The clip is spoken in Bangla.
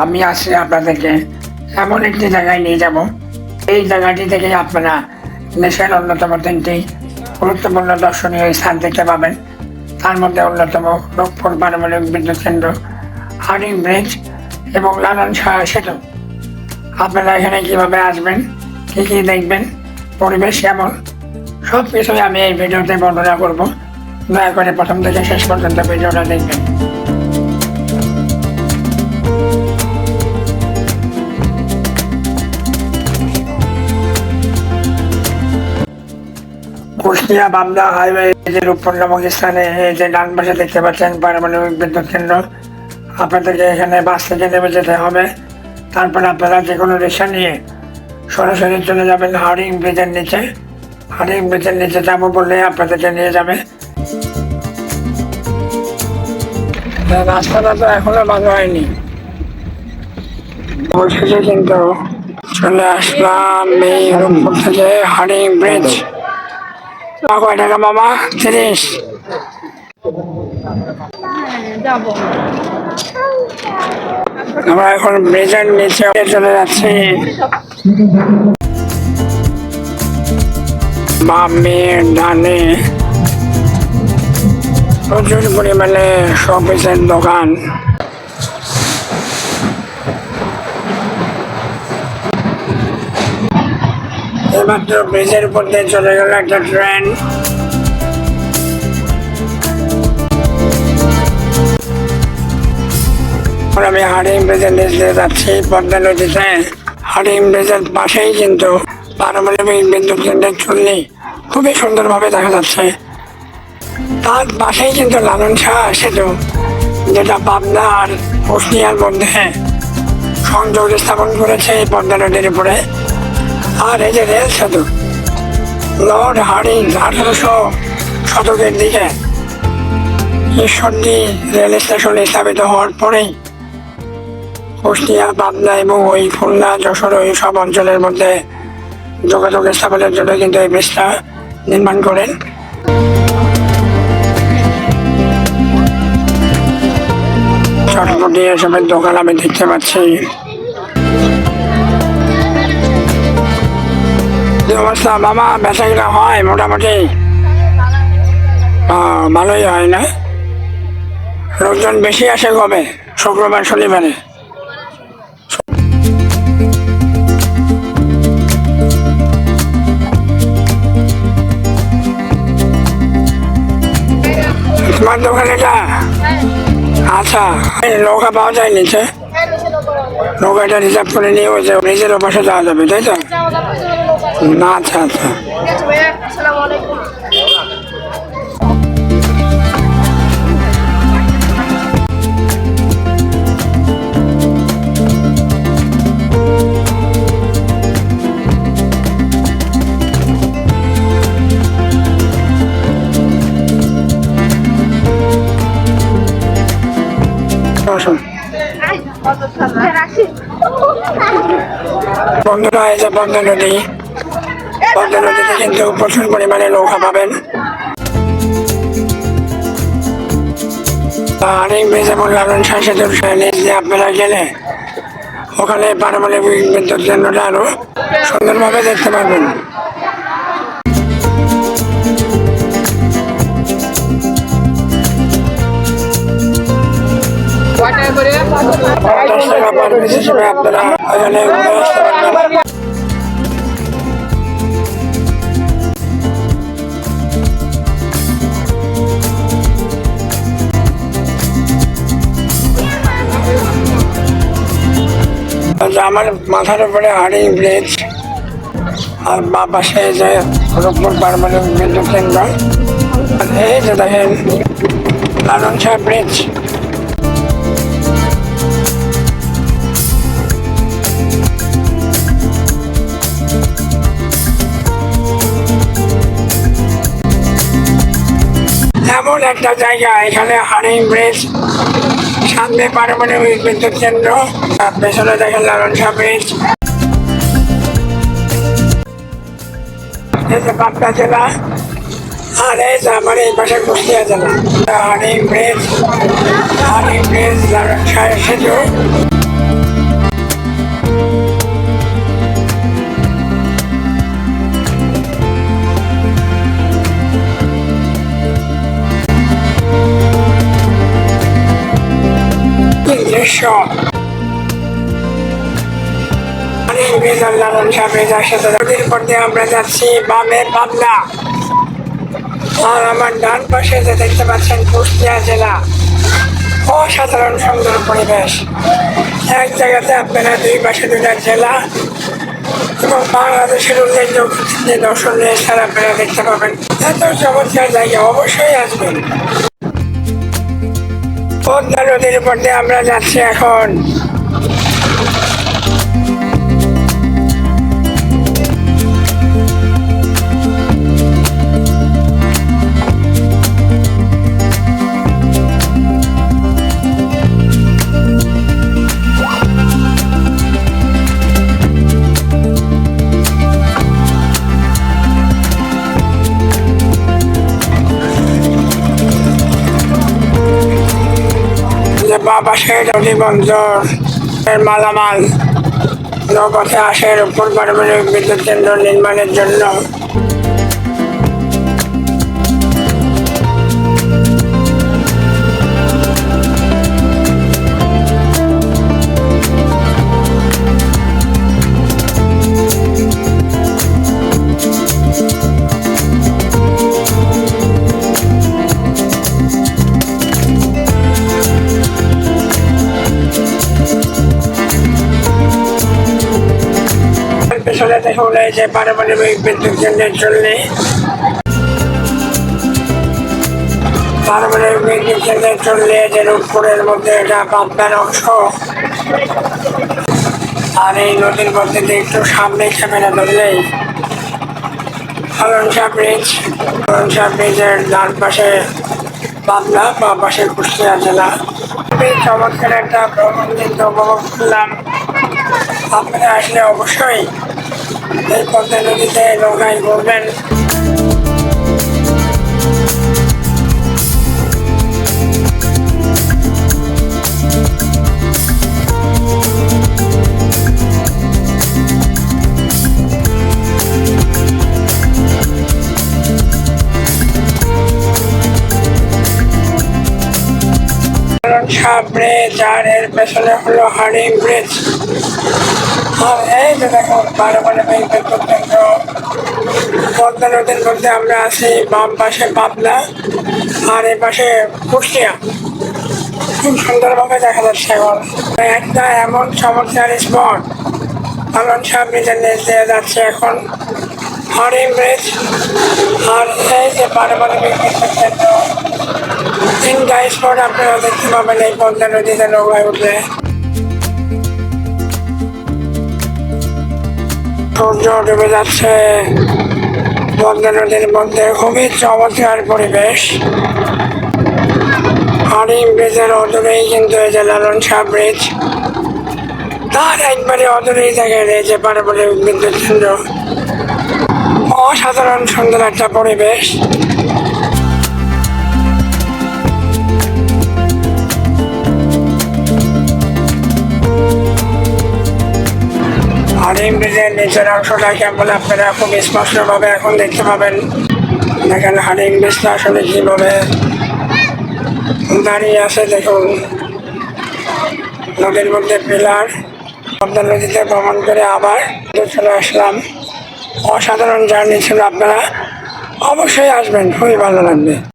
আমি আসছি আপনাদেরকে এমন একটি জায়গায় নিয়ে যাব। এই জায়গাটি থেকে আপনারা দেশের অন্যতম তিনটি গুরুত্বপূর্ণ দর্শনীয় স্থান দেখতে পাবেন। তার মধ্যে অন্যতম রূপপুর পারমাণবিক বিদ্যুৎ কেন্দ্র, হার্ডিং ব্রিজ এবং লালন শাহ সেতু। আপনারা এখানে কীভাবে আসবেন, কী কী দেখবেন, পরিবেশ কেমন সব কিছুই আমি এই ভিডিওতে বর্ণনা করব। দয়া করে প্রথম থেকে শেষ পর্যন্ত ভিডিওটা দেখবেন। কুষ্টিয়া, বামদা হাইওয়ে রূপপুর নামক স্থানে এই যে ডান পাশে দেখতে পাচ্ছেন পারমাণবিক বিদ্যুৎ কেন্দ্র, আপনাদেরকে এখানে বাস থেকে নেমে যেতে হবে। তারপরে আপনারা যে কোনো রিক্সা নিয়ে সরাসরি চলে যাবেন হারিং ব্রিজের নিচে। হারিং ব্রিজের নিচে যাব বললে আপনাদেরকে নিয়ে যাবে। রাস্তাটা তো এখনও ভালো হয়নি। অবশেষে কিন্তু চলে আসলাম এই রূপপুর থেকে হারিং ব্রিজ। মামা? তিরিশ আমরা এখন ব্রিজের নিচে চলে যাচ্ছি। বামে ডানে প্রচুর পরিমাণে শপিসের দোকান। এইমাত্র ব্রিজের উপর দিয়ে চলে গেল একটা ট্রেন। আমি হাডিং ব্রিজের নিচ দিয়ে যাচ্ছি, পদ্মা নদীতে। হাডিং ব্রিজের পাশেই কিন্তু পারমাণবিক বিদ্যুৎ কেন্দ্রের চুল্লি। খুবই সুন্দরভাবে দেখা যাচ্ছে। তার পাশেই কিন্তু লালন শাহ সেতু, যেটা পাবনা আর কুষ্টিয়ার মধ্যে সংযোগ স্থাপন করেছে এই পদ্মা নদীর উপরে। আর এই যে রেল সেতু, লর্ড হার্ডিং আঠারোশো শতকের দিকে ঈশ্বরদী রেল স্টেশন স্থাপিত হওয়ার পরেই কুষ্টিয়া, পাবনা এবং ওই খুলনা, যশোর ওই সব অঞ্চলের মধ্যে যোগাযোগ স্থাপনের জন্য কিন্তু এই ব্রিজটা নির্মাণ করেন। চটপটি এসবের দোকান আমি দেখতে পাচ্ছি। কি অবস্থা মামা বেচা হয় মোটামুটি। ভালোই হয় না? লোকজন বেশি আসে কবে? শুক্রবার, শনিবারে। তোমার দোকান আচ্ছা নৌকা পাওয়া যায় নিচে? নৌকাটা রিজার্ভ করে নিয়ে ওই যে ব্রিজের ওপাশে যাওয়া যাবে, তাই তো? না আচ্ছা আচ্ছা। আসসালামু আলাইকুম। আসুন। বন্ধুরা এই যে নদী পদ্মা নদীতে কিন্তু প্রচুর পরিমাণে নৌকা পাবেন। আর এই বললাম লালন শাহ সেতুর নিচ দিয়ে আপনারা গেলে ওখানে পারমাণবিক বিদ্যুৎ কেন্দ্রটা আরও সুন্দরভাবে দেখতে পারবেন। আপনারা ওখানে আসতে পারবেন। আমার মাথার উপরে হাড়ি ব্রিজ আর বা পাশে যে রূপপুর পারমাণবিক বিদ্যুৎ কেন্দ্র। এই যে দেখেন, লালন ব্রিজ এমন একটা জায়গা, এখানে হারিং ব্রিজ সামনে পারমাণবিক বিদ্যুৎ কেন্দ্র। পেছনে দেখেন লালন শাহ ব্রিজ পাবনা জেলা, আর এই যে আমার এই পাশে কুষ্টিয়া জেলা। হানি ব্রিজ হানি ব্রিজ লালন শাহের সেতু। দৃশ্য আমরা যাচ্ছি আর আমার ডান পাশে যে দেখতে পাচ্ছেন জেলা অসাধারণ সুন্দর পরিবেশ এক জায়গাতে আপনারা দুই পাশে দুটা জেলা এবং বাংলাদেশের উল্লেখযোগ্য যে দর্শনীয় স্থান আপনারা দেখতে পাবেন এত চমৎকার জায়গা অবশ্যই আসবেন পদ্মা নদীর দিয়ে আমরা যাচ্ছি এখন। শেখ নদী বন্দর এর মালামাল। নৌপথে আসে উপর পারমাণবিক বিদ্যুৎ কেন্দ্র নির্মাণের জন্য। পেছনে যে পারমাণবিক বিদ্যুৎ কেন্দ্রের জন্য পারমাণবিক বিদ্যুৎ কেন্দ্রের জন্য যে রূপপুরের মধ্যে এটা পাবনার অংশ। আর এই নদীর মধ্যে একটু সামনে ক্যামেরা ধরলেই হলনসা ব্রিজ হলনসা ব্রিজের ডান পাশে পাবনা বা পাশে কুষ্টিয়া জেলা চমৎকার একটা ভ্রমণ কিন্তু উপভোগ করলাম। আপনারা আসলে অবশ্যই এই নদীতে নৌকায় ঘুরবেন। যার এর পেছনে হলো হার্ডিং ব্রিজ। আর এই যে দেখো পারমাণবিক বিদ্যুৎ কেন্দ্র পদ্মা নদীর মধ্যে আমরা আছি, বাম পাশে পাবনা, আর পাশে কুষ্টিয়া। খুব সুন্দরভাবে দেখা যাচ্ছে এখন। একটা এমন চমৎকার স্পট পালন সাহেব নিচ দিয়ে যাচ্ছে এখন। হরিং ব্রিজ, আর এই যে বিদ্যুৎ কেন্দ্র। তিনটা স্পট আপনারা দেখতে পাবেন এই পদ্মা নদীতে নৌকায় উঠলে। সূর্য ডুবে যাচ্ছে। পদ্মা নদীর মধ্যে খুবই চমৎকার পরিবেশ। হারিম ব্রিজের অদূরেই কিন্তু এই যে লালন শাহ ব্রিজ, তার একবারে অদূরেই থাকে এই যে পারমাণবিক বিদ্যুৎ কেন্দ্র। অসাধারণ সুন্দর একটা পরিবেশ। হারিম ব্রিজের নিচের অংশটা কেমন আপনারা খুব স্পষ্টভাবে এখন দেখতে পাবেন। দেখেন হারিম ব্রিজটা আসলে কীভাবে দাঁড়িয়ে আছে দেখুন। নদীর মধ্যে পিলার, পদ্মা নদীতে ভ্রমণ করে আবার চলে আসলাম। অসাধারণ জার্নি ছিল আপনারা। অবশ্যই আসবেন, খুবই ভালো লাগবে।